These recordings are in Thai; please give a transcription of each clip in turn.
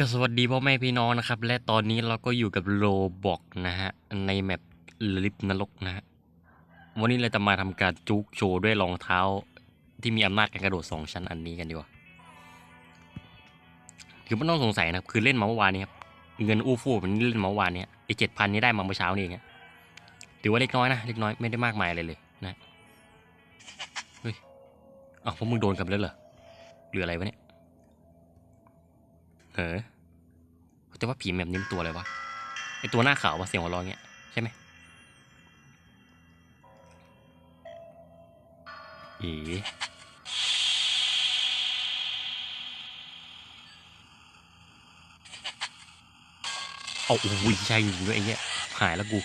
ก็สวัสดีพ่อแม่พี่น้องนะครับ และตอนนี้เราก็อยู่กับโลบอกนะฮะ ในแมปลิฟนรกนะฮะ วันนี้เราจะมาทำการจุกโชว์ด้วยรองเท้า ที่มีอำนาจการกระโดดสองชั้นอันนี้กันดีกว่าคือไม่ต้องสงสัยนะครับ คือเล่นมาเมื่อวานนี้ครับ เงินอู้ฟู่ผมเล่นมาเมื่อวานนี้ไอเจ็ดพันนี้ได้มาเมื่อเช้านี่เองถือว่าเล็กน้อยนะเล็กน้อยไม่ได้มากมายอะไรเลยนะเฮ้ยอ้าวพวกมึงโดนกันไปแล้วเหรอหรืออะไรวะเนี่ย เออแต่ว่าผีแบบนี้มันตัวอะไรวะไอตัวหน้าขาววะเสียงหัวเร้องเงี้ยใช่ไหมเอ๋เอาโอ้ยใช่จริงด้วยไอ้เงี้ยหายแล้วกู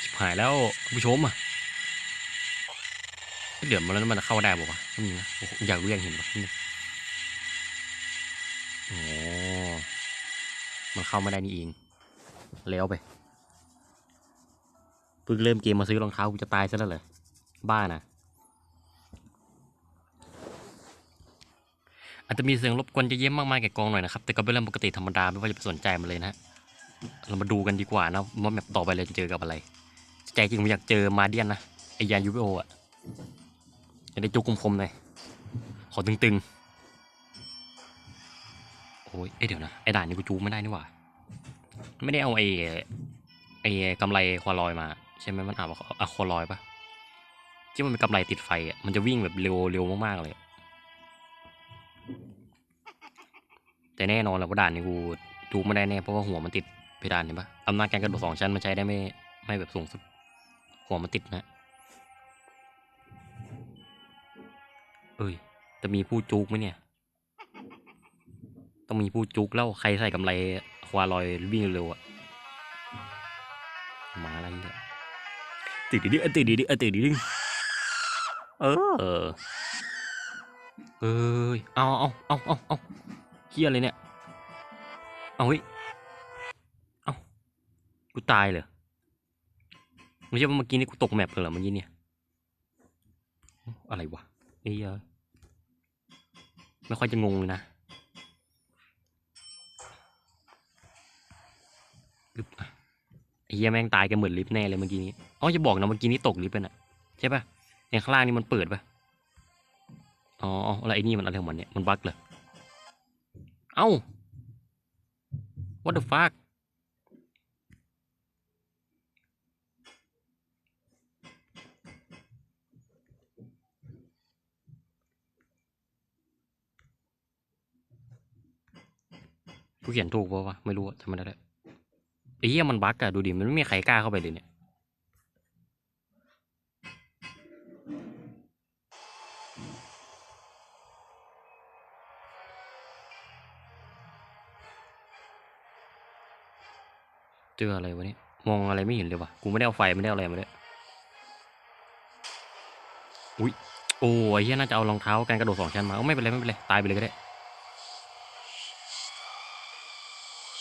ชิบหายแล้วคุณผู้ชมอะ เดี๋ยวมันแล้วมันเข้าได้ป่าวะไม่มีนะอยากรู้อยากเห็นป่ะโอ้มันเข้าไม่ได้นี่เองแล้วไปเพิ่งเริ่มเกมมาซื้อรองเท้ากูจะตายซะแล้วเหรอบ้านะอาจจะมีเสียงรบกวนจะเยี่ยมมากมายแก่กองหน่อยนะครับ แต่ก็เป็นเรื่องปกติธรรมดาไม่ว่าจะไปสนใจมันเลยนะเรามาดูกันดีกว่านะว่าแมปต่อไปเราจะเจอกับอะไร ใจจริงผมอยากเจอมาเดียนนะไอยานยูเบโออะ จะได้จุกคมๆหน่อยขอตึงๆโอ้ยเอ้เดี๋ยวนะ ไอ้ด่านนี้กูจูไม่ได้นี่หว่า ไม่ได้เอาไอ้ไอ้กำไรควาลอยมา ใช่ไหมมันอ่านว่าอะควาลอยปะที่มันเป็นกำไรติดไฟอะมันจะวิ่งแบบเร็วเร็วมากๆเลย แต่แน่นอนแหล้วว่าด่านนี้กูจูไม่ได้แน่เพราะว่าหัวมันติดเพดานเห็นปะอำนาจการกระโดดสองชั้นมันใช้ได้ไม่ไม่แบบสูงสุดหัวมันติดนะ เอ้ย จะมีผู้จุกไหมเนี่ย ต้องมีผู้จุกแล้วใครใส่กำไรควาลอยวิ่งเร็วอะมาอะไรเนี่ยติดดิดิติดดิดิติดดิดิเออ เอ้ย เอาเอาเอาเอาเอาเฮียอะไรเนี่ย เอาเฮ้ย เอากูตายเลยไม่ใช่ว่าเมื่อกี้นี่กูตกแมปเหรอเมื่อกี้เนี่ย อะไรวะ เยอ้ยไม่ค่อยจะงงเลยนะอึ๊บอะไอ้เหี้ยแม่งตายกันเหมือนลิฟต์แน่เลยเมื่อกี้นี้อ๋อจะบอกนะเมื่อกี้นี้ตกลิฟต์ไปน่ะใช่ปะเนี่ยข้างล่างนี่มันเปิดปะอ๋ออะไรไอ้นี่มันอะไรของมันเนี่ยมันบั๊กเหรอเอ้า what the fuck กูเขียนถูกปะวะไม่รู้อะจำไมได้แล้วไอ้เหี้ยมันบั๊กอะดูดิมันไม่มีใครกล้าเข้าไปเลยเนี่ยเจออะไรวะเนี่ยมองอะไรไม่เห็นเลยวะกูไม่ได้เอาไฟไม่ได้เอาอะไรมาเลยอุ้ยโอ้ยเฮียน่าจะเอารองเท้าการกระโดดสองชั้นมาเอาไม่เป็นไรไม่เป็นไรตายไปเลยก็ได้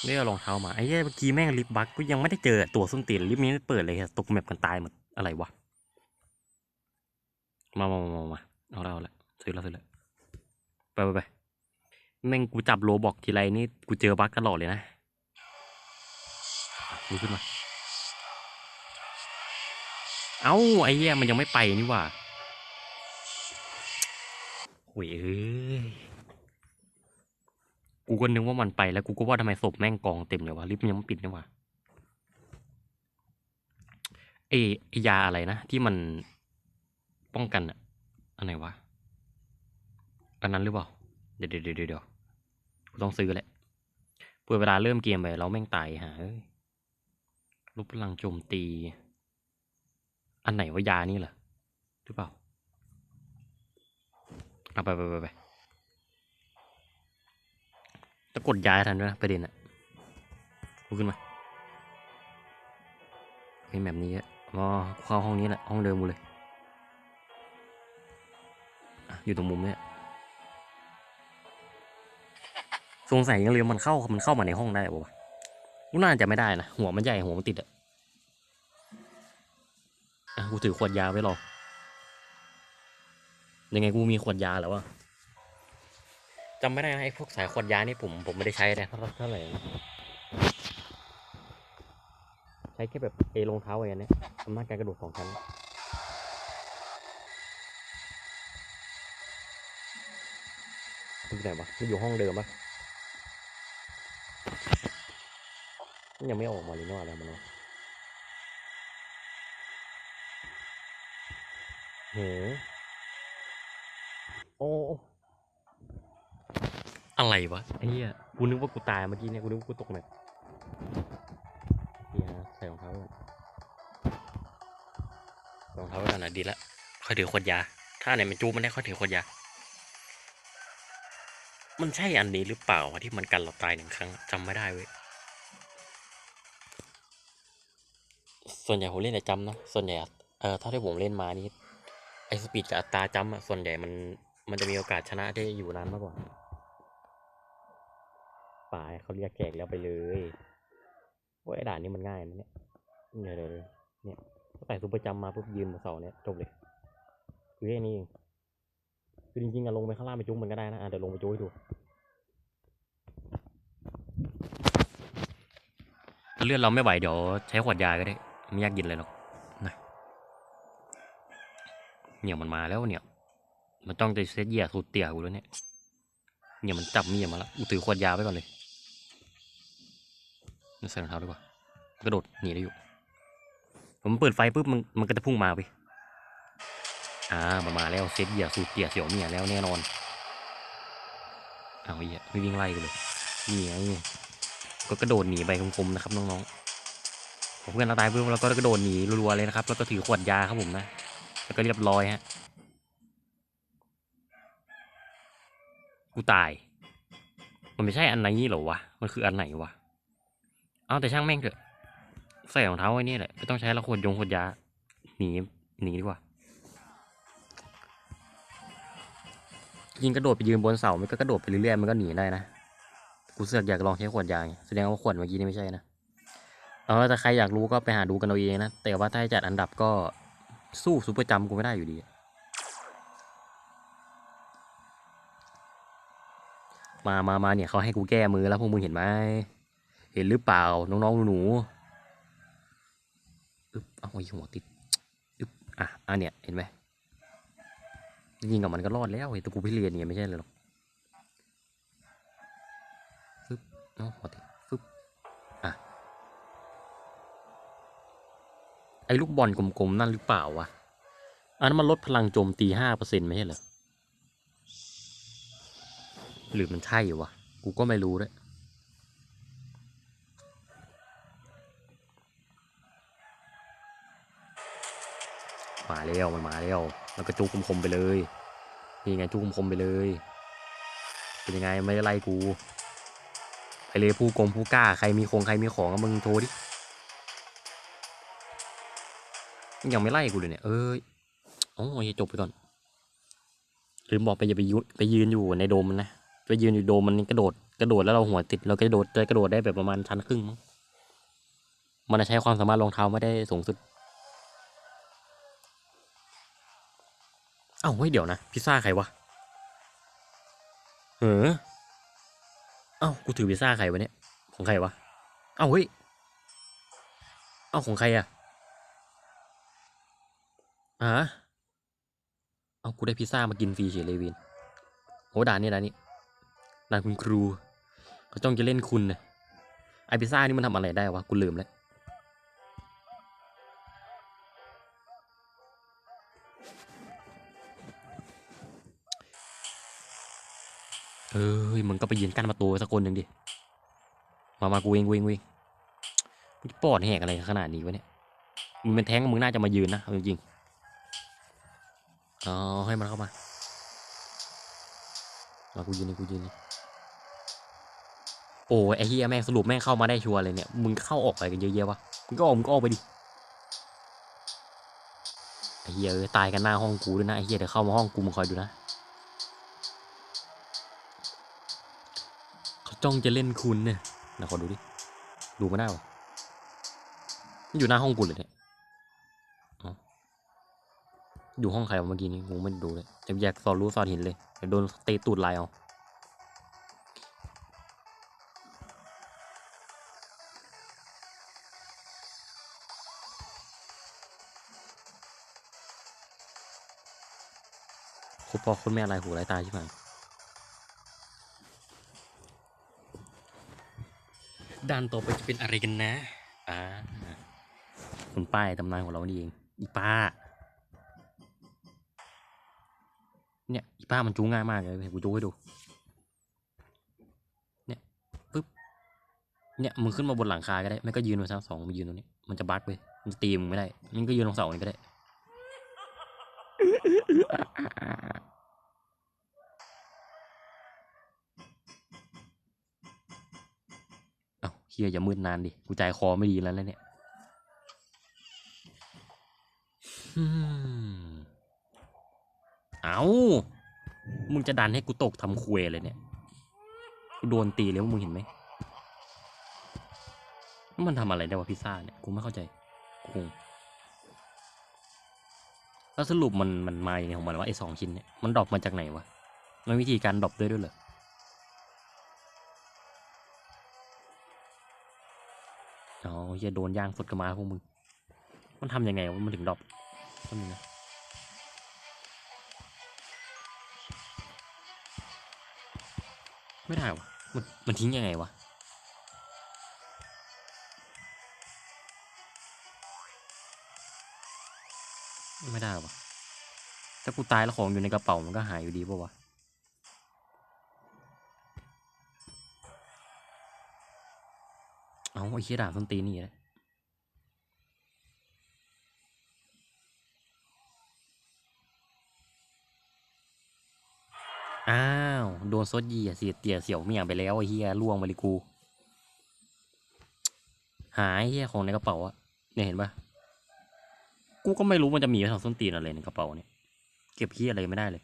ไม่ได้เอารองเท้ามาไอ้เหี้ยเมื่อกี้แม่งลิฟต์บั๊กกูยังไม่ได้เจอตัวส้นตีนลิฟต์นี้ไม่เปิดเลยอะตกแมปกันตายหมดอะไรวะมามามามามาเอาละเอาละซื้อล้วซื้อล้วไปไปไปแม่งกูจับโลบอกทีไรนี่กูเจอบั๊กตลอดเลยนะลุกขึ้นมาเอ้าไอ้เหี้ยมันยังไม่ไปนี่ว่าโอ้ยเอ้ย กูก็นึกว่ามันไปแล้วกูก็ว่าทำไมศพแม่งกองเต็มเลยวะลิฟต์ยังไม่ปิดนี่หว่าไอ้ไอ้ยาอะไรนะที่มันป้องกันอะอันไหนวะอันนั้นหรือเปล่าเดี๋ยวเดี๋ยวเดี๋ยวเดี๋ยวกูต้องซื้อแหละเพื่อเวลาเริ่มเกมไปเราแม่งตายหาเอ้ยลบพลังโจมตี อันไหนวะยานี่เหรอหรือเปล่าเอาไปไปไปไป จะกดย้ายทันด้วยนะประเด็นอะลุกขึ้นมาเป็นแบบนี้อะอ๋อเข้าห้องนี้แหละห้องเดิมกูเลยอยู่ตรงมุมเนี้ยสงสัยยังเรียมันเข้ามันเข้ามาในห้องได้ป่าวะกูน่าจะไม่ได้นะหัวมันใหญ่หัวมันติดอะอะกูถือขวดยาไว้รอยังไงกูมีขวดยาแล้ววะำไม่ได้นะไอ้พวกสายขวดยานี่ผมผมไม่ได้ใช้นะเท่าเท่าไหร่ใช้แค่แบบเอรองเท้าอะไรเนี้ยอำนาจการกระโดดสองชั้นมันอยู่ไหนวะมันอยู่ห้องเดิมปะมันยังไม่ออกมาเลยเนาะอะไรมันวะโหโอ้ อะไรวะไอ้เหี้ยกูนึกว่ากูตายเมื่อกี้เนี่ยกูนึกว่ากูตกแบบเนี่ยใส่รองเท้าก่อนรองเท้าไว้ก่อนนะดีละค่อยถือขวดยา ถ้าไหนมันจูบมันได้ค่อยถือขวดยา มันใช่อันนี้หรือเปล่าวะที่มันกันเราตายหนึ่งครั้งจำไม่ได้เว้ยส่วนใหญ่ผมเล่นแต่จำเนอะส่วนใหญ่อะเออเท่าที่ผมเล่นมานี่ไอสปีดกับอัตราจำอะส่วนใหญ่มันมันจะมีโอกาสชนะได้อยู่นานมากกว่า ป่าเขาเรียกแขกแล้วไปเลยว่าไอด่านนี้มันง่ายนะเนี่ยเดี๋ยเดี๋ยวเดี๋ยวเนี่ยใส่ซุปเปอร์จำมาปุ๊บยืนบนเสาเนี่ยจบเลยคือแค่นี้เองคือจริงๆอะลงไปข้างล่างไปจุ้มมันก็ได้นะอะเดี๋ยวลงไปจุ้ให้ดูถ้าเลือดเราไม่ไหวเดี๋ยวใช้ขวดยาก็ได้ไม่ยากย็นเลยหรอกนะเนี่ยมันมาแล้วเนี่ย มันต้องจะเซตเหยียสุดเตี่ยกูแล้วเนี่ยเนี่ยมันจับมีดมาแล้วกูถือขวดยาไว้ก่อนเลย ใส่รองเท้าดีกว่ากระโดดหนีได้อยู่ ผมเปิดไฟปุ๊บมันมันก็จะพุ่งมาไปอ่ามันมาแล้วเซตเหยียสูดเตี่ยเสียวเมียแล้วแน่นอนเอาเหี้ยไม่วิ่งไล่กูเลยนี่ไงก็กระโดดหนีไปคมๆนะครับน้องๆผมเพื่อนเราตายปุ๊บเราก็กระโดดหนีรัวๆเลยนะครับ แล้วก็ถือขวดยาครับผมนะแล้วก็เรียบร้อยฮะกูตาย มันไม่ใช่อันไหนนี่เหรอวะ มันคืออันไหนวะ เอาแต่ช่างแม่งเถอะ ใส่รองเท้าไว้นี่แหละไม่ต้องใช้ล้วขวดยงขวดยา หนีหนีดีกว่า ยิงกระโดดไปยืนบนเสามันก็กระโดดไปเรื่อยๆมันก็หนีได้นะ กูเสือกอยากลองใช้ขวดยาไงแสดงว่าขวดเมื่อกี้นี่ไม่ใช่นะ เออแต่ใครอยากรู้ก็ไปหาดูกันเอาเองนะ แต่ว่าถ้าให้จัดอันดับก็สู้ซูเปอร์จำกูไม่ได้อยู่ดีมามามาเนี่ยเขาให้กูแก้มือแล้วพวกมึงเห็นไหม เห็นหรือเปล่า น้องๆหนูๆอึ๊บเอาไอ้หัวติดอึ๊บอะอะเนี่ยเห็นไหมยิงกับมันก็รอดแล้วไอ้ตัวกูพิเรียนเนี่ยไม่ใช่เลยหรอกฟึบเอาหัวติดฟึบอะไอ้ลูกบอลกลมๆนั่นหรือเปล่าวะอันนั้นมันลดพลังโจมตีห้าเปอร์เซ็นต์ไม่ใช่เหรอหรือมันใช่วะกูก็ไม่รู้ด้วย มาแล้วมันมาแล้วแล้วก็จูคมๆไปเลยนี่ไงจูคมๆไปเลย เป็นยังไงไม่ได้ไล่กูไปเลยผู้กงผู้กล้าใครมีคงใครมีของก็มึงโทรดิยังไม่ไล่กูเลยเนี่ยเอ้ยโอ้ยจบไปก่อนลืมบอกไปอย่าไปยุไปยืนอยู่ในโดมมันนะไปยืนอยู่โดมมันกระโดดกระโดดแล้วเราหัวติดเรากระโดดจะกระโดดได้แบบประมาณชั้นครึ่งมั้งมันจะใช้ความสามารถรองเท้าไม่ได้สูงสุด อ้าเฮ้ยเดี๋ยวนะพิซซ่าใครวะเออเอ้ากูถือพิซซ่าใครวะเนี่ยของใครวะเอ้าเฮ้ยเอ้าของใครอะอะเอากูได้พิซซ่ามากินฟรีเฉยเลยวินโหด่านนี้ด่านนี้ด่านคุณครูเขาจ้องจะเล่นคุณนะไอพิซซ่านี่มันทำอะไรได้วะกูลืมแล้ว เอ้ยมึงก็ไปยืนกั้นประตูไว้สักคนหนึ่งดิ มามากูเองกูเองกูเองมึงจะปอดแหกอะไรขนาดนี้วะเนี่ย มึงเป็นแท้งมึงน่าจะมายืนนะเอาจริงๆอ๋อให้มันเข้ามา มากูยืนนี่กูยืนนี่โอ้ไอ้เฮียแม่งสรุปแม่งเข้ามาได้ชัวร์เลยเนี่ย มึงเข้าออกอะไรกันเยอะแยะวะ มึงก็ออกมึงก็ออกไปดิไอ้เฮียเอ้ยตายกันหน้าห้องกูด้วยนะไอ้เฮียเดี๋ยวเข้ามาห้องกูมึงคอยดูนะ เขา จ้องจะเล่นคุณเนี่ยนะขอดูดิ ดูไม่ได้วะมันอยู่หน้าห้องกูเลยเนี่ยอยู่ห้องใครวะเมื่อกี้นี้กูไม่ดูเลยจะแยกซอรู้ซอเห็นเลยเดี๋ยวโดนเตะตูดลายเอาคุณพ่อคุณแม่ลายหูลายตาใช่ไหม ด้านต่อไปจะเป็นอะไรกันนะ อ่า คุณป้ายตำนานของเรานี่เอง อีป้า เนี่ย อีป้ามันจูงง่ายมากเลยเดี๋ยวกูจูให้ดู เนี่ยปึ๊บ เนี่ยมึงขึ้นมาบนหลังคาก็ได้ ไม่ก็ยืนบนชั้นสองมึงยืนตรงนี้ มันจะบั๊กไปมันจะตีมึงไม่ได้มึงก็ยืนตรงเสานี่ก็ได้ เอ้าเฮียอย่ามืดนานดิ กูใจคอไม่ดีแล้วนะเนี่ยอืมเอามึงจะดันให้กูตกทำคุยเลยเนี่ย กูโดนตีแล้วมึงเห็นไหม มันทำอะไรได้วะพิซซ่าเนี่ย กูไม่เข้าใจ กูงงแล้วสรุปมันมันมาอย่างไงของมันวะไอ้สองชิ้นเนี่ย มันดรอปมาจากไหนวะ มันวิธีการดรอปด้วยด้วยเหรอ อ๋อเฮียโดนย่างสดกระมาพวกมึง มันทำยังไงวะมันถึงดรอปก็มีนะไม่ได้วะมันมันทิ้งยังไงวะไม่ได้วะถ้ากูตายแล้วของอยู่ในกระเป๋ามันก็หายอยู่ดีป่าวะ เอาไอ้เชี่ยด่าส้นตีนี่แหละอ้าว โดนซดยีเสียเตี่ยเสียวเมียไปแล้วไอ้เฮียล่วงไปเลยกู หายเฮียของในกระเป๋าอะเนี่ยเห็นปะกูก็ไม่รู้มันจะมีไว้ทำส้นตีนอะไรในกระเป๋าเนี่ย เก็บเฮียอะไรไม่ได้เลย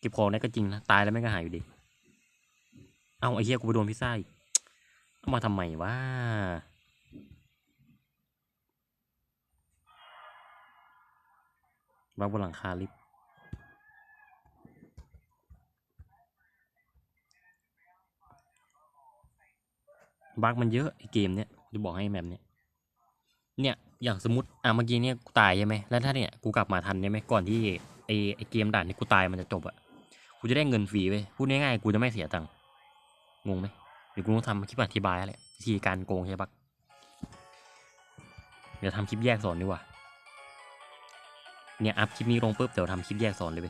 เก็บของได้ก็จริงนะ ตายแล้วไม่ก็หายอยู่ดี เอาไอ้เฮียกูไปโดนพิซซ่าอีก มาทำไมวะวางบนหลังคาลิฟต์บั๊กมันเยอะไอเกมเนี้ยจะบอกให้แมมเนี้ยเนี่ยอย่างสมมติอะเมื่อกี้เนี่ยกูตายใช่ไหมแล้วถ้าเนี่ยกูกลับมาทันใช่ไหมก่อนที่ไอไอเกมด่านที่กูตายมันจะจบอะกูจะได้เงินฟรีไปพูดง่ายๆกูจะไม่เสียตังค์งงไหม เดี๋ยวกูต้องทำคลิปอธิบายแหละวิธีการโกงใช่ปะเดี๋ยวทำคลิปแยกสอนดีกว่า เนี่ยอัพคลิปนี้ลงปุ๊บเดี๋ยวทำคลิปแยกสอนเลยไป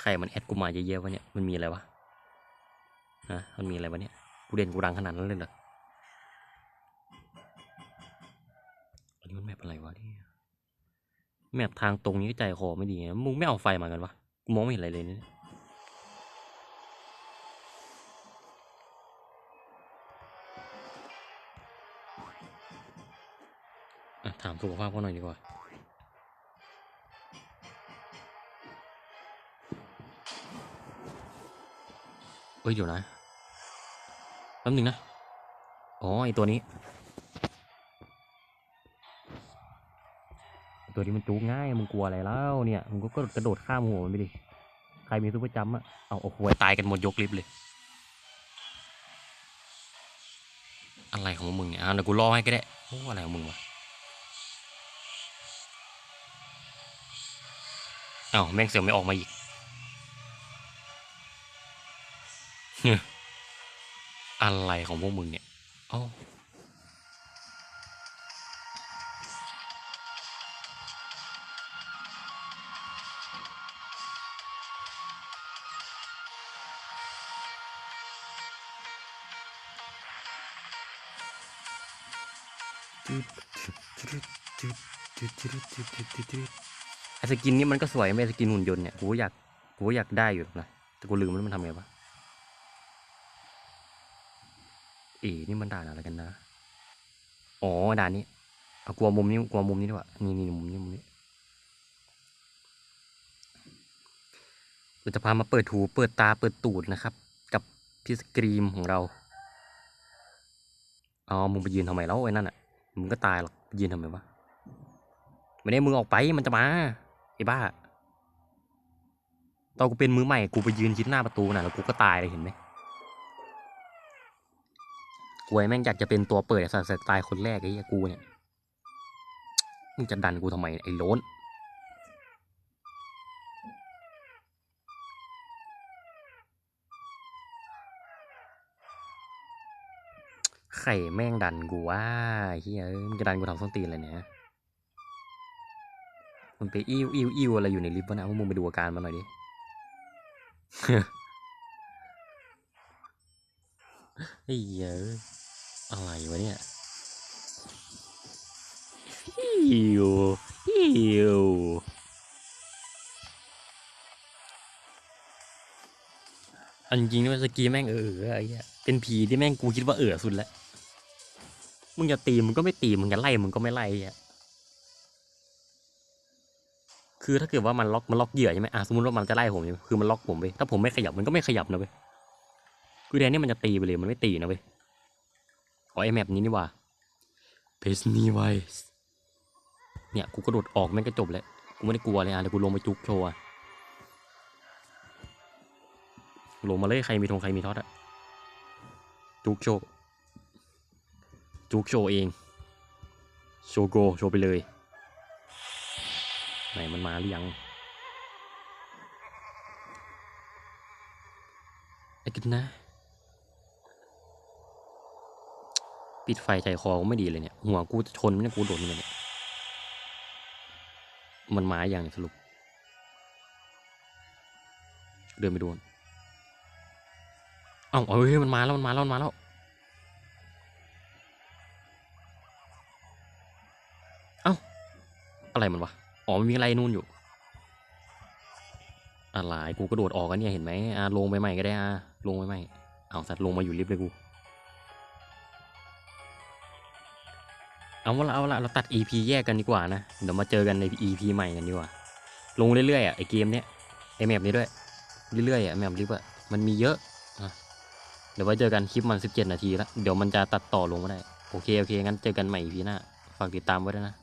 ใครมันแอดกูมาเยอะๆวะเนี่ย มันมีอะไรวะ ฮะ มันมีอะไรวะเนี่ย กูเด่นกูดังขนาดนั้นเลยเหรอ แมปอะไรวะเนี่ยแมปทางตรงนี้ใจคอไม่ดีนะมึงไม่เอาไฟมากันวะกูมองไม่เห็นอะไรเลยเนี่ยถามสุขภาพเขาหน่อยดีกว่าเอ้ยเดี๋ยวนะแป๊บนึงนะ อ๋อไอตัวนี้ ตัวนี้มันจูงง่ายมึงกลัวอะไรแล้วเนี่ยมึงก็กระโดดข้ามหัวมันไปดิใครมีซุปเปอร์จัมป์อะเอาโอ้โหตายกันหมดยกลิฟต์เลย อะไรของมึงเนี่ยอะเดี๋ยวกูรอให้ก็ได้โอ้อะไรของมึงวะเอ้าแม่งเสียงไม่ออกมาอีกอะไรของพวกมึงเนี่ยเอ้า ไอสกินนี้มันก็สวยไหมสกินหุ่นยนต์เนี่ยกูอยากกูอยากได้อยู่นะแต่กูลืมแล้วมันทำไงวะเอ๋นี่มันด่านอะไรกันนะ อ๋อด่านนี้เอากลัวมุมนี้กลัวมุมนี้ดีกว่านี่นี่มุมนี้มุมนี้เราจะพามาเปิดหูเปิดตาเปิดตูดนะครับ กับพี่สกรีมของเรา อ๋อมึงไปยืนทำไมแล้วไอ้นั่นอะ มึงก็ตายหรอกยืนทำไมวะไม่ได้มึงออกไปมันจะมาไอ้บ้าตอนกูเป็นมือใหม่กูไปยืนชิดหน้าประตูน่ะแล้วกูก็ตายเลยเห็นไหมกูแม่งอยากจะเป็นตัวเปิดสัตว์สไตล์คนแรกไอ้กูเนี่ยมึงจะดันกูทำไมไอ้โล้น ไข่แม่งดันกูว่าเฮียเอ้ยมึงจะดันกูทำส้นตีนอะไรเนี่ยมันไปอิ่วอิ่วอิ่วอะไรอยู่ในลิฟต์วะนะพวกมึงไปดูอาการมันหน่อยดิไอ้เหี้ยเอ้ยอะไรวะเนี่ยอิวอิวอันจริงๆนี่มันสกีแม่งเออไอ้เหี้ยเป็นผีที่แม่งกูคิดว่าเออสุดแล้ว มึงจะตีมึงก็ไม่ตีมึงจะไล่มึงก็ไม่ไล่ไอะคือถ้าเกิดว่ามันล็อกมันล็อกเหยื่อใช่ไหมอะสมมติว่ามันจะไล่ผมใช่คือมันล็อกผมไปถ้าผมไม่ขยับมันก็ไม่ขยับนะเว้ยคือแดนนี่มันจะตีไปเลยมันไม่ตีนะเว้ยอ๋อไอแมปนี้นี่ว่าเพสนีไวส์เนี่ยกูกระโดดออกแม่งก็จบแล้วกูไม่ได้กลัวเลยอะเดี๋ยวกูลงไปจุกโชว์ลงมาเลยใครมีธงใครมีท็อตอะจุกโชว์ จุกโชว์เอง โชว์โกโชว์ไปเลย ไหนมันมาหรือยังไอ้กินนะ ปิดไฟใจคอก็ไม่ดีเลยเนี่ย หัวกูจะชนไม่ได้กูโดดมันเนี่ย มันมาอย่างสรุป เดินไปดูอนเอ้าเฮ้ยมันมาแล้วมันมาแล้วมันมาแล้ว อะไรมันวะ อ๋อมันมีอะไรนู่นอยู่ อะไรกูกระโดดออกกันเนี่ยเห็นไหมอะลงไปใหม่ก็ได้อะลงไปใหม่เอาสัตว์ลงมาอยู่ลิฟต์เลยกู เอาละเอาละเราตัด EP แยกกันดีกว่านะ เดี๋ยวมาเจอกันใน EP ใหม่กันดีกว่า ลงเรื่อยๆอะไอเกมเนี้ยไอแมปนี้ด้วย เรื่อยๆอะแมปลิฟต์อะมันมีเยอะเดี๋ยวไว้เจอกันคลิปมัน 17 นาทีแล้ว เดี๋ยวมันจะตัดต่อลงม่ได้ โอเค โอเค งั้นเจอกันใหม่ EP หน้า ฝากติดตามไว้ด้วยนะ